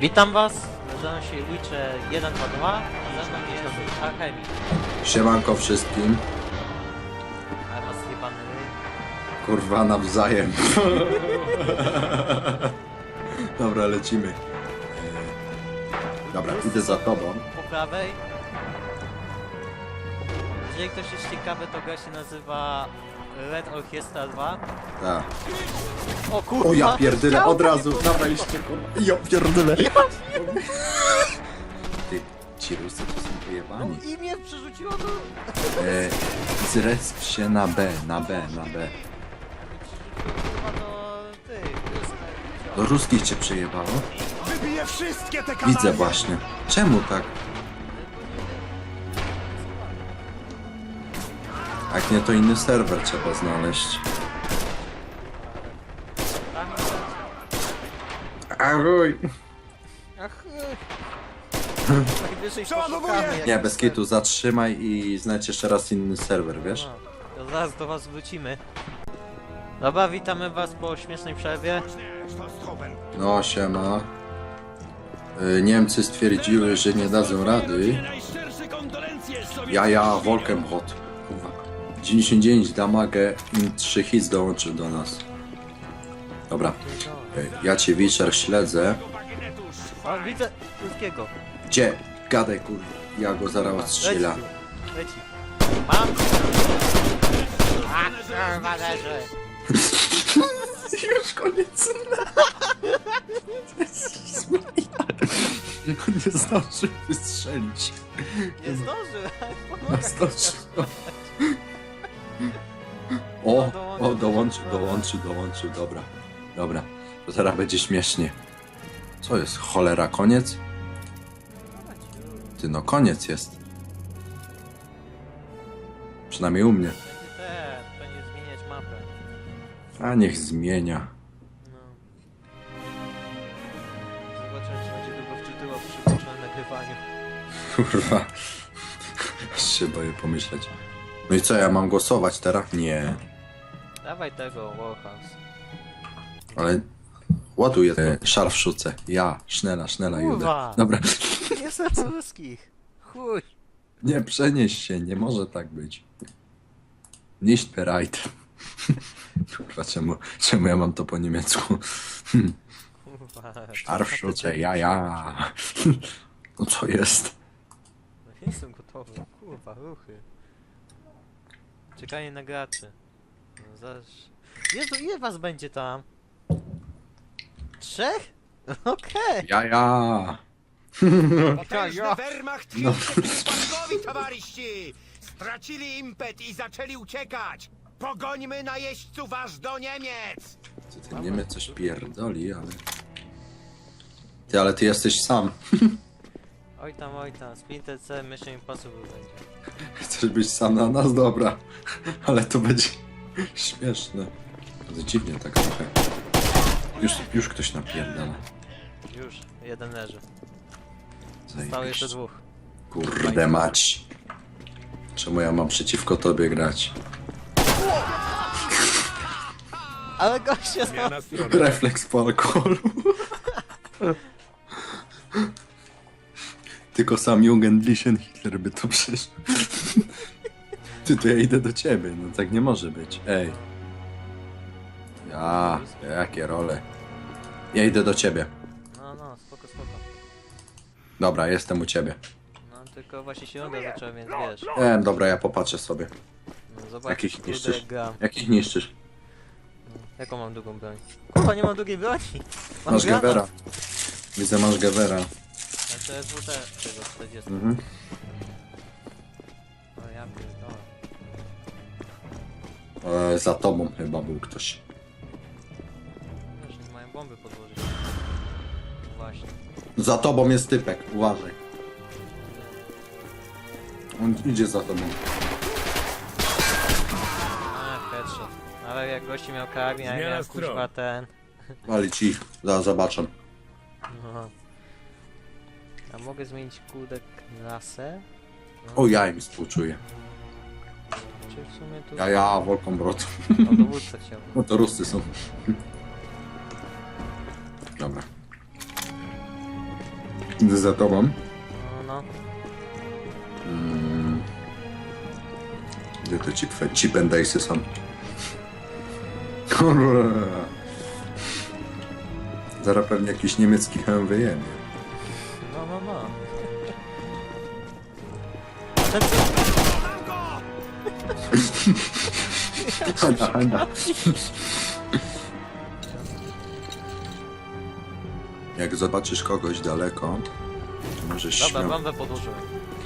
Witam was, nazywam się Witcher 122, a ze mną jest Alchemik, Siemanko wszystkim. a was zjebany Kurwa nawzajem. Dobra, lecimy. E, Dobra, idę za tobą. po prawej. Jeżeli ktoś jest ciekawy, to gra się nazywa Red Orchestra 2. Tak. O kurwa! O ja chciałem od razu, jeszcze kurwa. Ja pierdolę. Ty, ci rusy to są No wyjebani. i mnie przerzuciło do... E, zresp się na B, na B, na B. Kurwa do tych... Do ruskich cię przejebało? Wybiję wszystkie te kanały! Widzę właśnie. Czemu tak? Jak nie, to inny serwer trzeba znaleźć. Ahoj! Ach... Najwyżej Przeładowuję! poszukamy, jak Nie, bez kitu, zatrzymaj i znajdź jeszcze raz inny serwer, wiesz? No, to zaraz do was wrócimy. Dobra, witamy was po śmiesznej przerwie. No, siema. Y, Niemcy stwierdziły, że nie dadzą rady. Najszczersze kondolencje sobie! Ja, ja, Wolkenhot. Kurwa. 99 damage, im 3 hits dołączył do nas. Dobra, y, ja cię Witcher śledzę. Widzę krótkiego. Gdzie? Gadaj kurwa. Ja go zaraz odstrzela. Leci, leci. Mam! A, kurwa, leży. Już koniec. On nie zdążył wystrzelić. Nie zdążył. No zdążył. O, o, dołączył, dołączył, dołączył, dobra. Dobra, to teraz będzie śmiesznie. Co jest, cholera, koniec? Ty no, koniec jest. Przynajmniej u mnie. Zmieniać. A niech zmienia. No. Będzie przy. Kurwa. Aż się boję pomyśleć. No i co, ja mam głosować teraz? Nie. Dawaj tego, Warhouse. Ale ładuję te szarfszuce. Ja, sznela, sznela, judę. Kurwa. Dobra. Nie są ruskich. Chuj. Nie przenieś się, nie może tak być. Nicht bereit. Kurwa, czemu, czemu ja mam to po niemiecku? Kurwa. Szarfszuce, ja, ja. No co jest? No jestem gotowy. Kurwa, ruchy. Czekanie na graczy. No zaś... Jezu, ile was będzie tam? Trzech? Okej. Ja, ja. Potężny Wehrmacht No. przypadkowi, towarzyści! Stracili impet i zaczęli uciekać! Pogońmy najeźdźców aż do Niemiec! Ty, ten Niemiec coś pierdoli, ale... Ty, ale ty jesteś sam. Oj tam, oj tam. Splinter C Mission Impossible będzie. Chcesz być sam na nas? Dobra. Ale to będzie śmieszne. Dziwnie tak trochę. Już, już ktoś napierdala. Już, jeden leży. Zostało Zajebiście. jeszcze dwóch. Kurde mać. Czemu ja mam przeciwko tobie grać? Ale goście no. Refleks po alkoholu. Tylko sam Jugendlichen Hitler by to przeszedł. Ty, to ja idę do ciebie, no tak nie może być. Ej. Ja, jakie role. Ja idę do ciebie. No, no, spoko, spoko. Dobra, jestem u ciebie. No, tylko właśnie się runda zaczęła, więc wiesz. E, dobra, ja popatrzę sobie. No, zobacz, Jakich niszczysz? gram. Jakich niszczysz? Jaką mam długą broń? Kurwa, nie mam długiej broni! Mam Masz granat. Gevera. Widzę, masz Gevera. Znaczy SWT tego 40. Mhm. E, za tobą chyba był ktoś. Wiesz, nie mają bomby podłożyć. No Właśnie. Za tobą jest typek, uważaj. On idzie za tobą. A, headshot. Ale jak gości miał karabin, a ja Zmiana stron. kurwa ten. Wali ci, za, zobaczę. No. A mogę zmienić kurde klasę? No. O, ja im współczuję. Czy w sumie tu... Ja, ja, Wolkombrot. O, dowódcę chciał. No to Rusy są. Dobra. Idę za tobą. No, no. Mm. Gdzie te chip, chip and dice'y są? Kurwa. Zaraz pewnie jakiś niemiecki hełm wyjemie. No, no, no. Handa, handa. Jak zobaczysz kogoś daleko, to możesz Dobra, śmiało... bombę podłożyłem.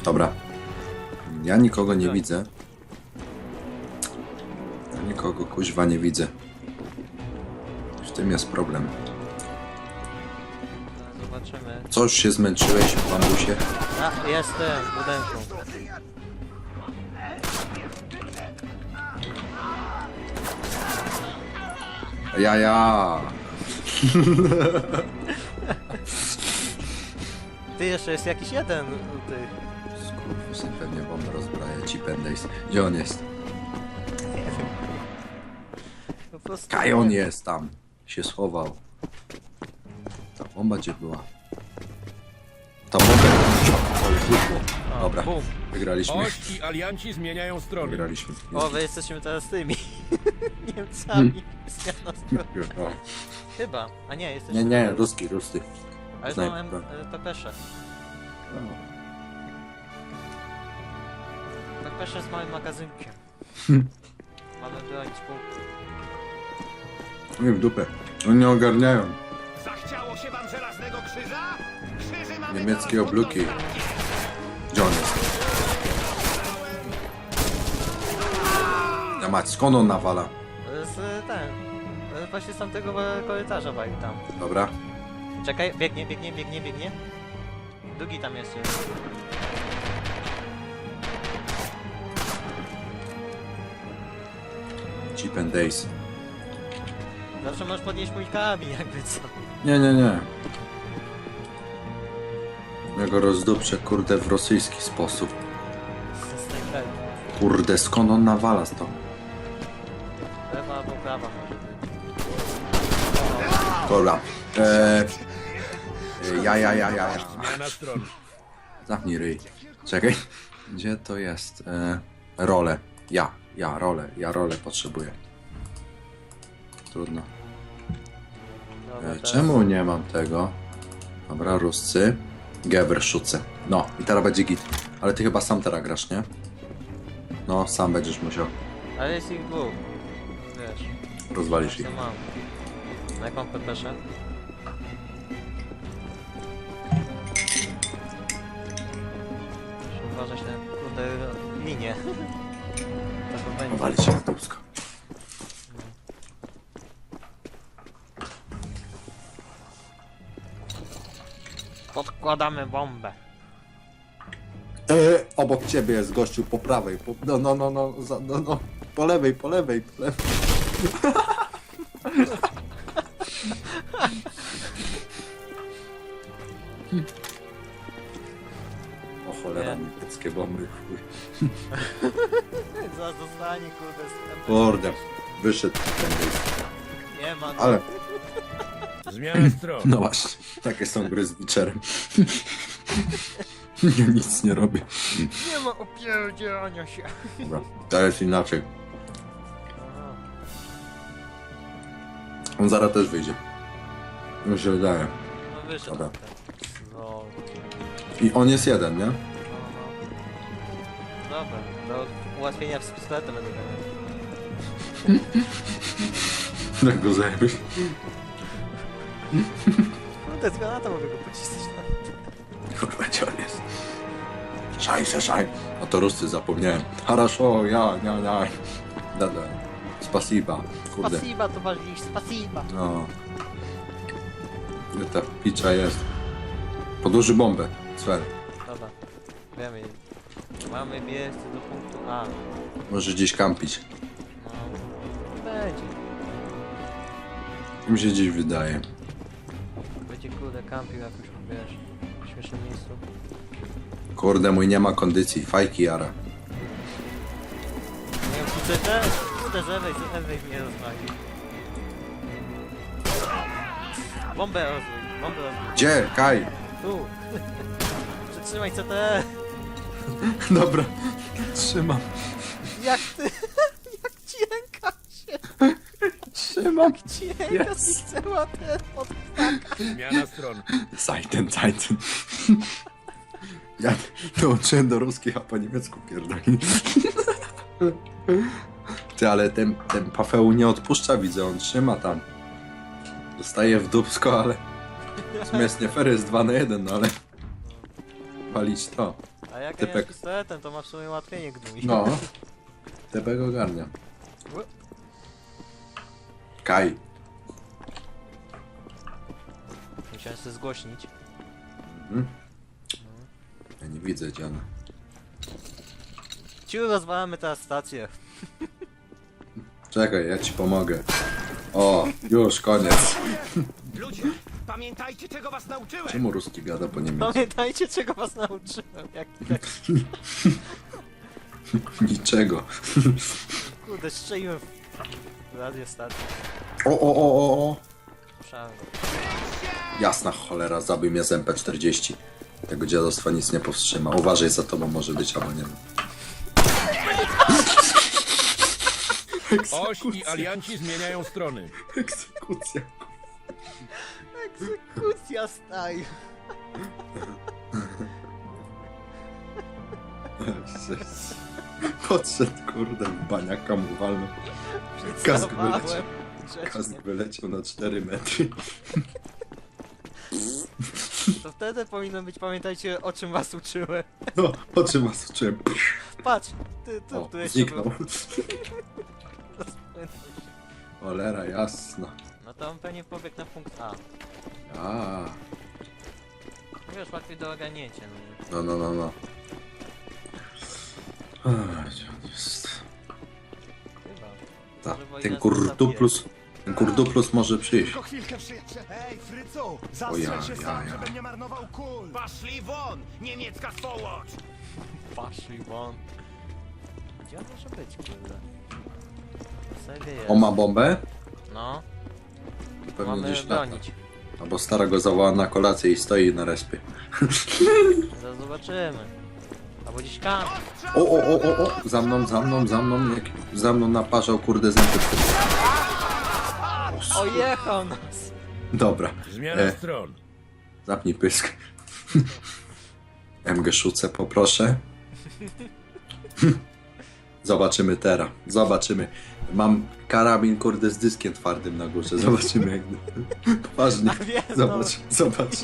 Dobra. Ja nikogo nie Tak. widzę. Ja nikogo kuźwa nie widzę. W tym jest problem. Zobaczymy. Co już się zmęczyłeś w bambusie? A, jestem w budynku. Ja, ja. Ty jeszcze jest jakiś jeden tych. Skurwysyn pewnie bombę rozbraja ci pendace. Gdzie on jest? Po prostu. Kajon jest tam. Się schował. Ta bomba gdzie była? Ta bomba... Dobra, Bum. wygraliśmy. Oś i alianci zmieniają strony. Wygraliśmy. O, wy jesteśmy teraz tymi Niemcami. Zmiana strony. O. Chyba. A nie, jesteśmy. Nie, nie, ruski, rusty. Ale to Snajper. mam e, pepesze. Pepesze z małym magazynkiem. Mamy bronić punktu. Nie w dupę. Oni nie ogarniają. Zachciało się wam żelaznego krzyża? Krzyży mamy Niemieckie obluki. Gdzie on jest? Ja mać, skąd on nawala? Z e, ten. Właśnie z tamtego e, korytarza wali tam. Dobra. Czekaj, biegnie, biegnie, biegnie, biegnie. Drugi tam jest jeszcze. Chip and Days. Zawsze możesz podnieść mój karabin, jakby co. Nie, nie, nie. Ja go rozdupczę, kurde, w rosyjski sposób. Kurde, skąd on nawala stąd? Lewa albo prawa może być. Dobra. Eee, ja, ja, ja, ja, ja. Zmiana stron. Zamknij ryj. Czekaj. Gdzie to jest? E, role. Ja, ja, role. Ja role potrzebuję. Trudno. Dobra, E, teraz- czemu nie mam tego? Dobra, Ruscy. Geber szuce. No, i teraz będzie git. Ale ty chyba sam teraz grasz, nie? No, sam będziesz musiał. Ale jest ich dwóch. Wiesz. Rozwalisz ich. Co mam? Na jaką pepeszę? Muszę uważać na kurde linię. Walić się w dupsko. Podkładamy bombę. E, obok ciebie jest gościu po prawej. Po, no, no, no, no, za, no, no. Po lewej, po lewej, po lewej. O cholera, Nie. niemieckie bomby. chuj. Zaraz dostanie kurde z Kurde, wyszedł ten. Nie ma. Ale, Zmiana stron. no właśnie, takie są gry z Witcherem. Ja nic nie robię. Nie ma opierdzielania się. Dobra, teraz inaczej. Aha. On zaraz też wyjdzie. Mi się wydaje. No wyszedł. Dobra. No, I on jest jeden, nie? no, no. Dobra, do ułatwienia z pistoletem będę grał. Jak go zajebiesz? Kurde, z granata mogę go pocisnąć. Kurwa, gdzie on jest? Szaj, szaj, szaj. No to Ruscy zapomniałem. Haraszo, ja, ja, ja. Dada. Spasiba. Kurde. Spasiba, towarzysz, spasiba. No. Gdzie ta picza jest? Podłoży bombę. Sfer. Dobra, wiemy. Mamy biec do punktu A. Może gdzieś kampić. No, będzie. Mi się gdzieś wydaje. Będzie kurde kampił jakoś, wiesz, w śmiesznym miejscu. Kurde, mój nie ma kondycji. Fajki jara. Nie wiem, czy też, kurde, z lewej mnie rozwali. Bombę rozwój, bombę rozwój. Gdzie? Kaj! Tu. Przytrzymaj CT. Dobra, trzymam, Jak ty? Jak dźwięka się? trzymam. Dźwięka Yes. zniknęła ten od... Zmiana stron. Zajten, zajten. Ja dołączyłem do ruskich, a po niemiecku pierdoli. Ty, ale ten, ten Paweł nie odpuszcza, widzę, on trzyma tam. Dostaje w dupsko, ale... W sumie jest nie fair, jest 2 na 1, no ale... Palić to. A jak ja Typek. jest pistoletem, to ma w sumie łatwiej gnój. No. Tebek ogarnia. Kaj. Musiałem się zgłośnić. Mhm. Ja nie widzę, gdzie ona. Ciu, rozwalamy teraz stację. Czekaj, ja ci pomogę. O, już, koniec. Ludzie, pamiętajcie, czego was nauczyłem! Czemu ruski gada po niemiecku? Pamiętajcie, czego was nauczyłem. Jak, jak Niczego. kurde, strzeliłem w radiostację. O, o, o, o, o. Słyszałem go. Jasna cholera, zabił mnie z MP40. Tego dziadostwa nic nie powstrzyma. Uważaj, za tobą może być, albo nie. Oś i alianci zmieniają strony. Egzekucja. Egzekucja staj. Podszedł, kurde, w baniaka mu walnął. Kask wyleciał. Kask wyleciał na 4 metry. To wtedy powinno być, pamiętajcie, o czym was uczyłem. No, o czym was uczyłem? Patrz, ty, ty, O, tu jeszcze zniknął. był. Cholera, jasna. No to on pewnie pobiegł na punkt A. A, No Wiesz, łatwiej do ogarnięcia. No. no, no, no, no. Gdzie on jest? Chyba. Ta, Może wojna ten kurduplus, ten kurduplus może przyjść. Tylko chwilkę przyjaciel. Ej, Frycu, zastrzel się ja, sam, ja. żebym nie marnował kul. Paszli won, niemiecka! Paszli won. Gdzie on może być, kurde? Jest. On ma bombę? No, To pewnie mamy gdzieś lata. bronić. Albo stara go zawoła na kolację i stoi na respie. Zaraz zobaczymy. Albo gdzieś kam. O, o, o, o, o, za mną, za mną, za mną, jak za mną naparzał kurde zęby. Ojechał nas! Dobra, Zmiana E. stron. zapnij pysk. MG szucę, poproszę. Zobaczymy teraz, zobaczymy. Mam karabin kurde z dyskiem twardym na górze, zobaczymy jak... Poważnie, wiem, zobacz, zobacz,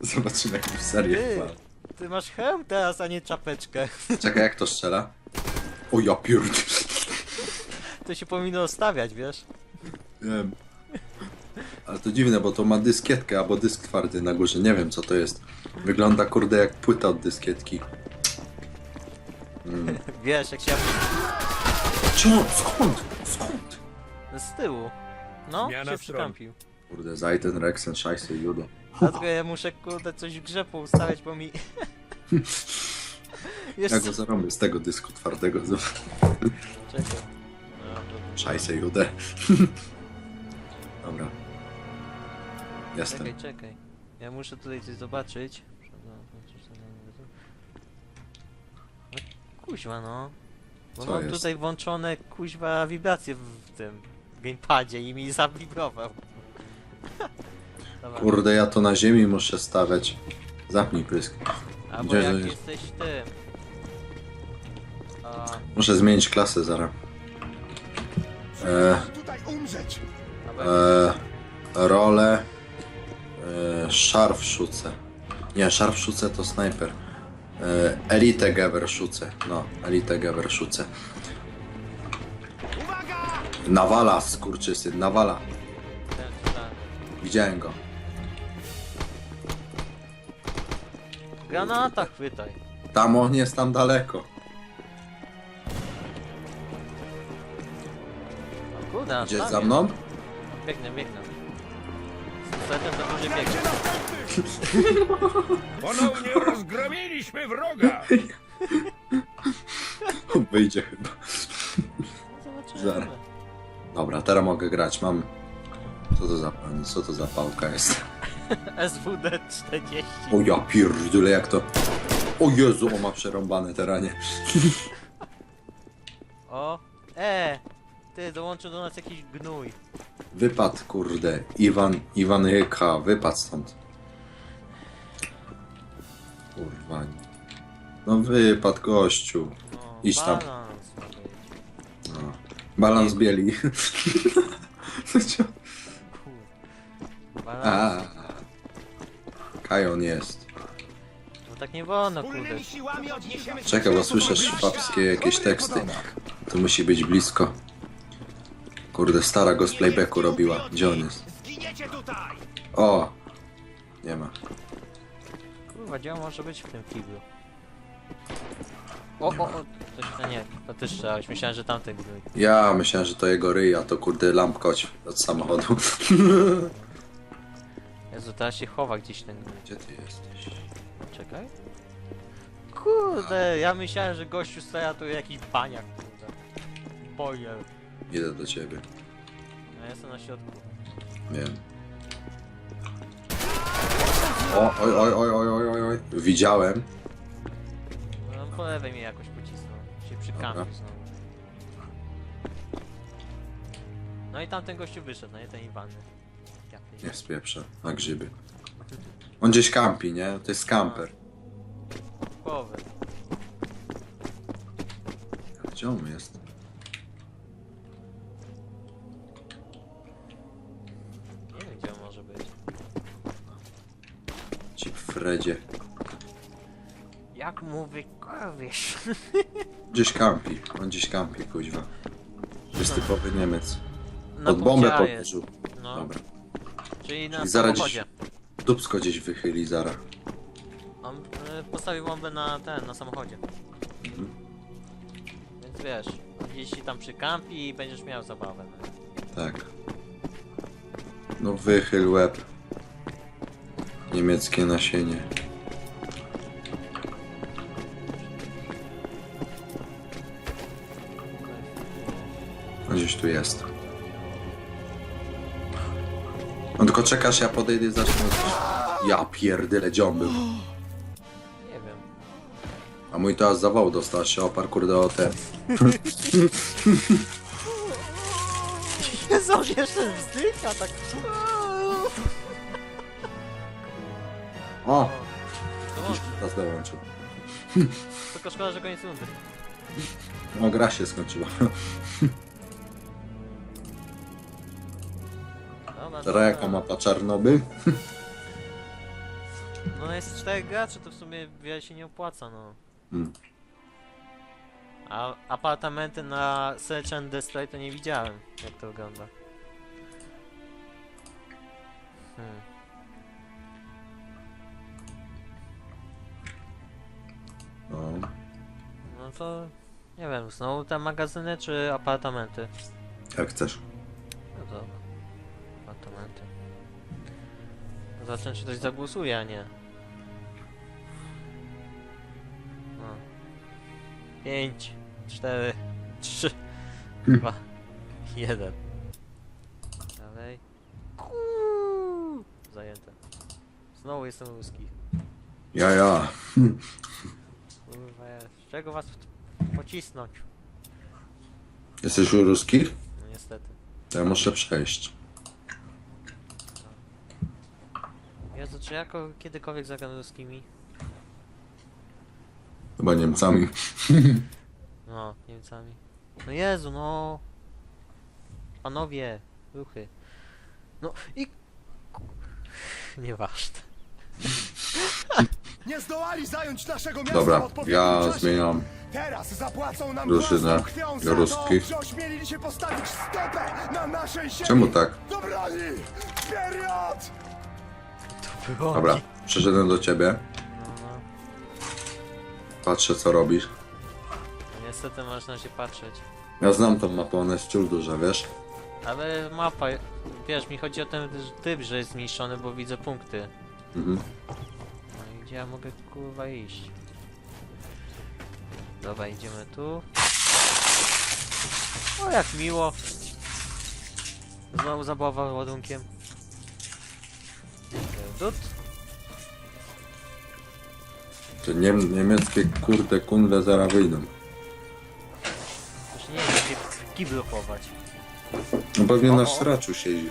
zobaczymy jak w serię ty, masz hełm teraz, a nie czapeczkę. Czekaj, jak to strzela? O ja pierd... To się powinno stawiać, wiesz? Wiem. Ale to dziwne, bo to ma dyskietkę albo dysk twardy na górze. Nie wiem co to jest. Wygląda kurde jak płyta od dyskietki. Mm. Wiesz, jak się... Co? Skąd? Skąd? Z tyłu. No, Zmiana się stron. przykampił. Kurde, Zajten, Rexen, Scheisse, Judo. Dlatego ja muszę, kurde, coś w grze poustawiać, bo mi... Wiesz Ja go zarobię z tego dysku twardego. Czekaj. Scheisse, Judę. Dobra. Jestem. Czekaj, czekaj. Ja muszę tutaj coś zobaczyć. Kuźwa no. Bo Co mam jest? tutaj włączone kuźwa wibracje w tym gamepadzie i mi zawibrował. Dobra. Kurde, ja to na ziemi muszę stawiać. Zapnij pysk. Albo gdzie jak to jest? jesteś tym. A, Muszę zmienić klasę zaraz. E, e, rolę. E, szarfszuce. Nie, szarfszuce to snajper. E, elite Gewerszuce. No, elite Gewerszuce. Uwaga! Nawala, skurczysyn, nawala. Widziałem go. Granata chwytaj. Tam on jest tam daleko. Aż Idziesz za mną? Biegnę, biegnę. Z setem to będzie biegnie. Ponownie rozgromiliśmy wroga. Wyjdzie chyba. Zobaczymy. Zaraz. Dobra, teraz mogę grać. Mam. Co to za co to za pałka jest? SWD 40. O ja pierdolę, jak to... O Jezu, o ma przerąbane teranie. O, e, ty dołączył do nas jakiś gnój. Wypad, kurde. Iwan, Iwan Hyka, wypad stąd. Kurwa. No wypad, gościu. O, Idź tam. balans ma być. No. Balans bieli. Co cię- Kur- A. Balans. Kajon jest. No tak nie wolno, kurde. Czekaj, bo słyszę szwabskie jakieś teksty. To musi być blisko. Kurde, stara go z playbacku robiła. Gdzie on jest? Zginiecie tutaj! O! Nie ma. Kurwa, gdzie on może być w tym kiblu? O, o, o, coś, no nie, to ty strzelałeś, myślałem, że tamten gnój. Ja myślałem, że to jego ryj, a to kurde lampkoć od samochodu. Jezu, teraz się chowa gdzieś ten. Gdzie ty jesteś? Czekaj. Kurde, ja myślałem, że gościu stoi, a tu jakiś baniak, kurde. Boiler. Idę do ciebie. Ja jestem na środku. Wiem. O, oj, oj, oj, oj, oj, oj, oj. Widziałem. No, po lewej mnie jakoś pocisnął. Się przykampił znowu. No i tamten gościu wyszedł, no nie ten Iwany. Ja Nie pierdolę. spieprzę. Na grzyby. On gdzieś kampi, nie? To jest kamper. Głowy. Gdzie on jest? Nie wiem gdzie on może być. Ci Fredzie. Jak mu wykowiesz? Gdzieś kampi. On gdzieś kampi, kuźwa. To jest typowy Niemiec. Na Pod bombę punkcie A jest. podłożył. No, Dobra. czyli na Czyli zaraz samochodzie. Dubsko gdzieś wychyli zara. On y, postawił bombę na ten, na samochodzie. Mhm. Więc wiesz, gdzieś ci tam przykampi i będziesz miał zabawę. No. Tak. No wychyl łeb. Niemieckie nasienie. Gdzieś tu jest. No tylko czekasz, ja podejdę i zacznę. Ja pierdyle, gdzie on był? Nie wiem. A mój to aż zawał dostał, się oparł kurde o te. Jezu, jeszcze wzdycha tak. O! Dołączył. Teraz dołączył. Tylko szkoda, że koniec rundy. No gra się skończyła. Dobra, Teraz jaka dobra. mapa Czarnobyl? No jest czterech graczy, to w sumie wiele się nie opłaca, no. Hmm. A apartamenty na Search and Destroy to nie widziałem, jak to wygląda. Hmm. No. No to nie wiem, znowu te magazyny czy apartamenty? Jak chcesz. No to apartamenty. Zacznę czy ktoś zagłosuje, a nie. No. 5, 4, 3, 2, 1. Dalej. Kuuu. Zajęte. Znowu jestem ruski. Ja, ja. Ja- z czego was w- pocisnąć? Jesteś u ruskich? No niestety. To ja muszę przejść. Jezu, czy jako kiedykolwiek zagram ruskimi? Chyba Niemcami. No, Niemcami. No Jezu, no. Panowie, ruchy. No i... Nieważne. Nie zdołali zająć naszego miasta Dobra, w odpowiednim ja czasie. zmieniam. Teraz zapłacą nam Drużynę własną krwią za dla ruskich. to, że ośmielili się postawić stopę na naszej ziemi. Czemu tak? Do broni! Period! Dobra, przeszedłem do ciebie. Patrzę co robisz. no niestety można się patrzeć. Ja znam tą mapę, ona jest ciul duża, wiesz? Ale mapa, wiesz, mi chodzi o ten typ, że jest zniszczony, bo widzę punkty. Mhm. Gdzie ja mogę kurwa iść? Dobra, idziemy tu. O, jak miło. Znowu zabawa ładunkiem. Tut? To niem, niemieckie kurde kunle zaraz wyjdą. Już nie wiem, gdzie w kiblu chować. No pewnie O, na o. straczu siedzi.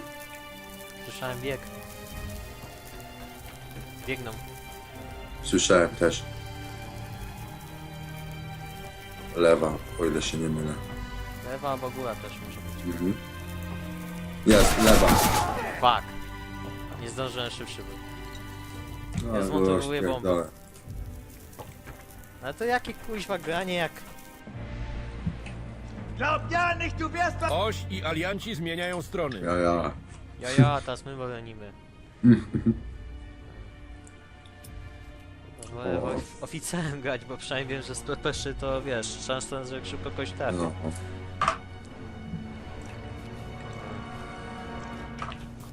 Słyszałem bieg. Biegną. Słyszałem też. Lewa, o ile się nie mylę. Lewa albo góra też może być. Mhm. Jest, lewa. Fuck. Nie zdążyłem szybszy był. No, Ja zmontowuję bombę. rozpierdolę. Ale to jakie kuźwa granie jak... Glaub ja nicht, du wirst. Oś i alianci zmieniają strony. Ja, ja. Ja, ja, teraz my bronimy. No, wolę O. oficerem grać, bo przynajmniej wiem, że z pepeszy to wiesz, szansa, że szybko kogoś trafi. No.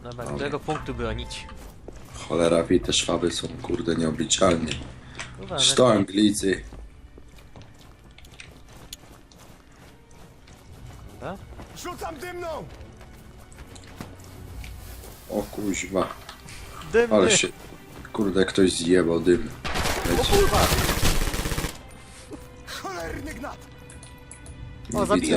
Dobra, którego punktu bronić? Cholera, wie, te szwaby są kurde nieobliczalni. Kurwa, Czy to Anglicy? Dobra? Rzucam dymną! O kuźwa. Dymny! Ale się... Kurde, ktoś zjebał dym. Leci. Cholerny gnat! O, zabiję.